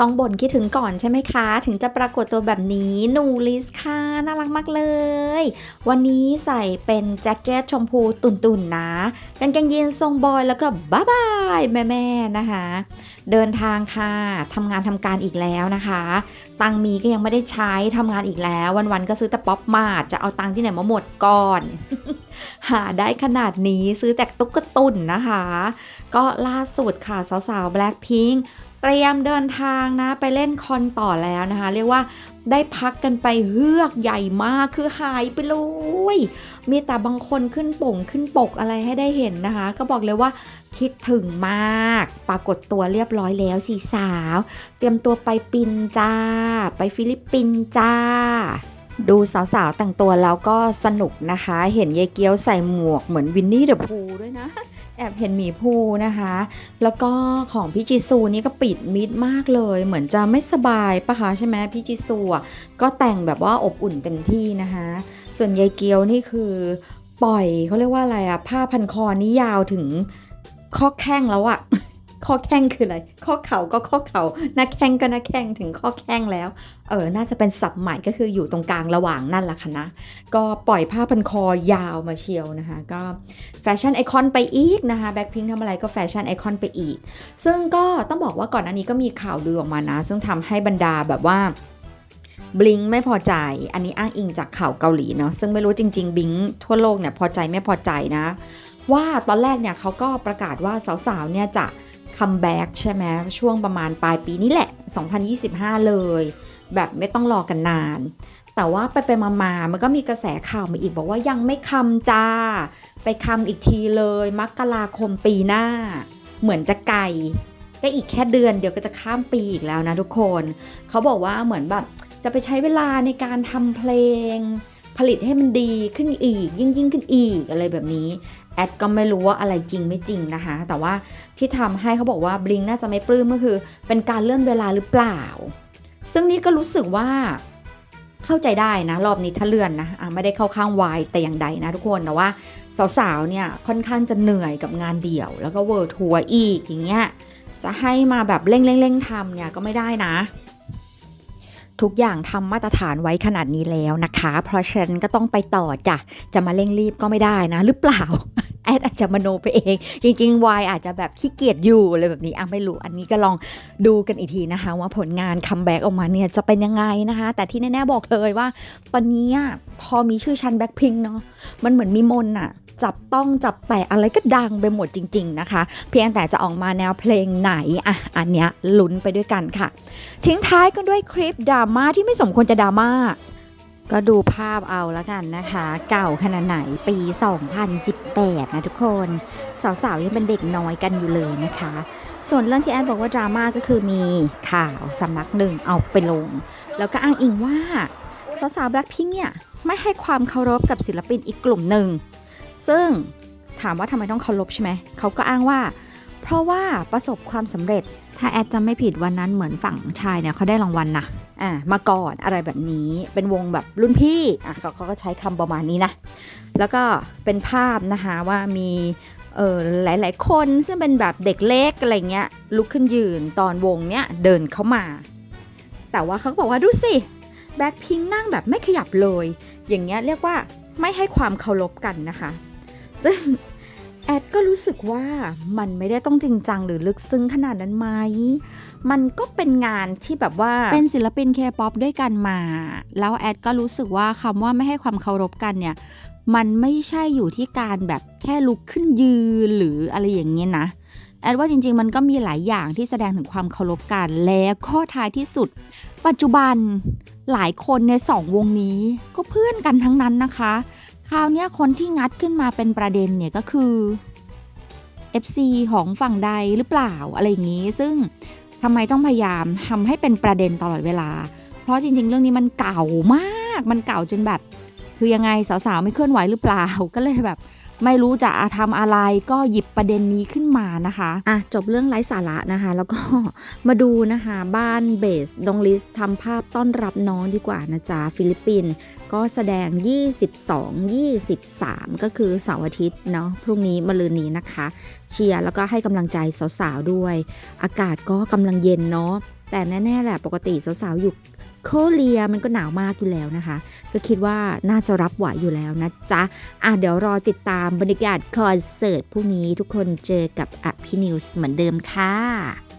ต้องบ่นคิดถึงก่อนใช่ไหมคะ ถึงจะปรากฏตัวแบบนี้หนูลิสค่ะ น่ารักมากเลย วันนี้ใส่เป็นแจ็คเก็ตชมพูตุ่นๆนนะกางเกงยีนทรงบอยแล้วก็บ๊ายบายแม่ๆนะคะ เดินทางค่ะทำงานทำการอีกแล้วนะคะ ตังมีก็ยังไม่ได้ใช้ทำงานอีกแล้ว วันๆก็ซื้อแต่ป๊อปมาดจะเอาตังที่ไหนมาหมดก่อนหาได้ขนาดนี้ซื้อแต่ตุ๊กตุนนะคะ ก็ล่าสุดค่ะ สาวๆ Blackpink เตรียมเดินทางนะไปเล่นคอนต่อแล้วนะคะ เรียกว่าได้พักกันไปเฮือกใหญ่มากคือหายไปเลยมีแต่บางคนขึ้นป่งขึ้นปกอะไรให้ได้เห็นนะคะ ก็บอกเลยว่าคิดถึงมาก ปรากฏตัวเรียบร้อยแล้วสี่สาว เตรียมตัวไปปินจ้า ไปฟิลิปปินส์จ้าดูสาวๆแต่งตัวแล้วก็สนุกนะคะ เห็นยายเกี้ยวใส่หมวกเหมือนวินนี่เดอะพูด้วยนะ แอบเห็นหมีภูนะคะ แล้วก็ของพี่จิซูนี่ก็ปิดมิดมากเลย เหมือนจะไม่สบายปะคะใช่ไหมพี่จิซูอะก็แต่งแบบว่าอบอุ่นเต็มที่นะคะ ส่วนยายเกียวนี่คือ ปล่อยเขาเรียกว่าอะไรอะผ้าพันคอนี่ยาวถึงข้อแข้งแล้วอะ ข้อแข้งคืออะไร ข้อเข่าก็ข้อเข่าหน้าแข้งก็หน้าแข้งถึงข้อแข้งแล้ว เออ น่าจะเป็นศัพท์ใหม่ก็คืออยู่ตรงกลางระหว่างนั่นแหละค่ะนะ ก็ปล่อยผ้าพันคอยาวมาเชียวนะคะ ก็แฟชั่นไอคอนไปอีกนะคะแบ็คพิงทำอะไรก็แฟชั่นไอคอนไปอีก ซึ่งก็ต้องบอกว่าก่อนอันนี้ก็มีข่าวลือออกมานะ ซึ่งทำให้บรรดาแบบว่าบลิงไม่พอใจ อันนี้อ้างอิงจากข่าวเกาหลีเนาะ ซึ่งไม่รู้จริง ๆ บิงทั่วโลกเนี่ยพอใจไม่พอใจนะ ว่าตอนแรกเนี่ยเขาก็ประกาศว่าสาวๆเนี่ยจะ คัมแบ็กใช่ไหมช่วงประมาณปลายปีนี้แหละ 2025 เลย แบบไม่ต้องรอกันนาน แต่ว่าไปไปมามามันก็มีกระแสข่าวมาอีกบอกว่ายังไม่คำจ้า ไปคำอีกทีเลยมกราคมปีหน้า เหมือนจะไกลก็อีกแค่เดือนเดียวก็จะข้ามปีอีกแล้วนะทุกคน เขาบอกว่าเหมือนแบบจะไปใช้เวลาในการทำเพลง ผลิตให้มันดีขึ้นอีก ยิ่งยิ่งขึ้นอีกอะไรแบบนี้ แอดก็ไม่รู้ว่าอะไรจริงไม่จริงนะคะ แต่ว่าที่ทำให้เขาบอกว่าบลิงน่าจะไม่ปลื้มก็คือ เป็นการเลื่อนเวลาหรือเปล่า ซึ่งนี่ก็รู้สึกว่าเข้าใจได้นะ รอบนี้ถ้าเลื่อนนะะไม่ได้เข้าข้างวายแต่อย่างใดนะทุกคนแต่ว่าสาวๆเนี่ยค่อนข้างจะเหนื่อยกับงานเดี่ยว แล้วก็เวิร์ทัวร์อีกอย่างเงี้ยจะให้มาแบบเร่งๆๆทำเนี่ยก็ไม่ได้นะ ทุกอย่างทำมาตรฐานไว้ขนาดนี้แล้วนะคะ เพราะฉะนั้นก็ต้องไปต่อจ้ะ จะมาเร่งรีบก็ไม่ได้นะ หรือเปล่า แอดอาจจะมโนไปเอง จริงๆวายอาจจะแบบขี้เกียจอยู่อะไรแบบนี้อะไม่รู้อันนี้ก็ลองดูกันอีกทีนะคะ ว่าผลงานคัมแบ็กออกมาเนี่ยจะเป็นยังไงนะคะ แต่ที่แน่ๆบอกเลยว่า ตอนนี้พอมีชื่อชันแบ็คพิงเนาะมันเหมือนมีมนอะจับต้องจับแตะอะไรก็ดังไปหมดจริง ๆนะคะ เพียงแต่จะออกมาแนวเพลงไหนอะอันเนี้ยลุ้นไปด้วยกันค่ะ ทิ้งท้ายกันด้วยคลิปดราม่าที่ไม่สมควรจะดราม่า ก็ดูภาพเอาแล้วกันนะคะ เก่าขนาดไหนปี 2018 นะทุกคน สาวๆ ยังเป็นเด็กน้อยกันอยู่เลยนะคะ ส่วนเรื่องที่แอนบอกว่าดราม่าก็คือมีข่าวสำนักหนึ่งเอาไปลง แล้วก็อ้างอิงว่า สาวๆแบล็คพิงเนี่ย ไม่ให้ความเคารพกับศิลปินอีกกลุ่มหนึ่ง ซึ่งถามว่าทำไมต้องเคารพใช่ไหม เขาก็อ้างว่า เพราะว่าประสบความสำเร็จ ถ้าแอดจำไม่ผิดวันนั้นเหมือนฝั่งชายเนี่ยเขาได้รางวัลนะ อ่ามาก่อนอะไรแบบนี้เป็นวงแบบรุ่นพี่อะเขาเขาก็ใช้คำประมาณนี้นะ แล้วก็เป็นภาพนะคะว่ามีเออหลาย ๆ คนซึ่งเป็นแบบเด็กเล็กอะไรเงี้ยลุกขึ้นยืนตอนวงเนี้ยเดินเข้ามา แต่ว่าเขาก็บอกว่าดูสิแบ็คพิงนั่งแบบไม่ขยับเลย อย่างเงี้ยเรียกว่าไม่ให้ความเคารพกันนะคะ ซึ่ง แอดก็รู้สึกว่ามันไม่ได้ต้องจริงจังหรือลึกซึ้งขนาดนั้นไหม มันก็เป็นงานที่แบบว่า เป็นศิลปินเคป๊อปด้วยกันมา แล้วแอดก็รู้สึกว่าคำว่าไม่ให้ความเคารพกันเนี่ย มันไม่ใช่อยู่ที่การแบบแค่ลุกขึ้นยืนหรืออะไรอย่างเงี้ยนะ แอดว่าจริง ๆ มันก็มีหลายอย่างที่แสดงถึงความเคารพกัน แล้วข้อท้ายที่สุด ปัจจุบันหลายคนในสองวงนี้ก็เพื่อนกันทั้งนั้นนะคะ คราวนี้คนที่งัดขึ้นมาเป็นประเด็นเนี่ยก็คือ FC ของฝั่งใดหรือเปล่าอะไรอย่างนี้ ซึ่งทำไมต้องพยายามทำให้เป็นประเด็นตลอดเวลา เพราะจริง ๆ เรื่องนี้มันเก่ามาก มันเก่าจนแบบ คือยังไงสาวๆไม่เคลื่อนไหวหรือเปล่าก็เลยแบบ ไม่รู้จะทำอะไรก็หยิบประเด็นนี้ขึ้นมานะคะอะจบเรื่องไร้สาระนะคะ แล้วก็มาดูนะคะบ้านเบสดงลิสทำภาพต้อนรับน้องดีกว่านะจ๊ะฟิลิปปินส์ก็แสดง 22 23 ก็คือเสาร์อาทิตย์เนาะพรุ่งนี้มะรืนนี้นะคะ เชียร์แล้วก็ให้กำลังใจสาวๆด้วย อากาศก็กำลังเย็นเนาะแต่แน่ๆแหละปกติสาวๆอยู่ โคเรียมันก็หนาวมากอยู่แล้วนะคะ ก็คิดว่าน่าจะรับไหวอยู่แล้วนะจ๊ะ อะเดี๋ยวรอติดตามบรรยากาศคอนเสิร์ตพรุ่งนี้ทุกคนเจอกับอภินิวส์เหมือนเดิมค่ะ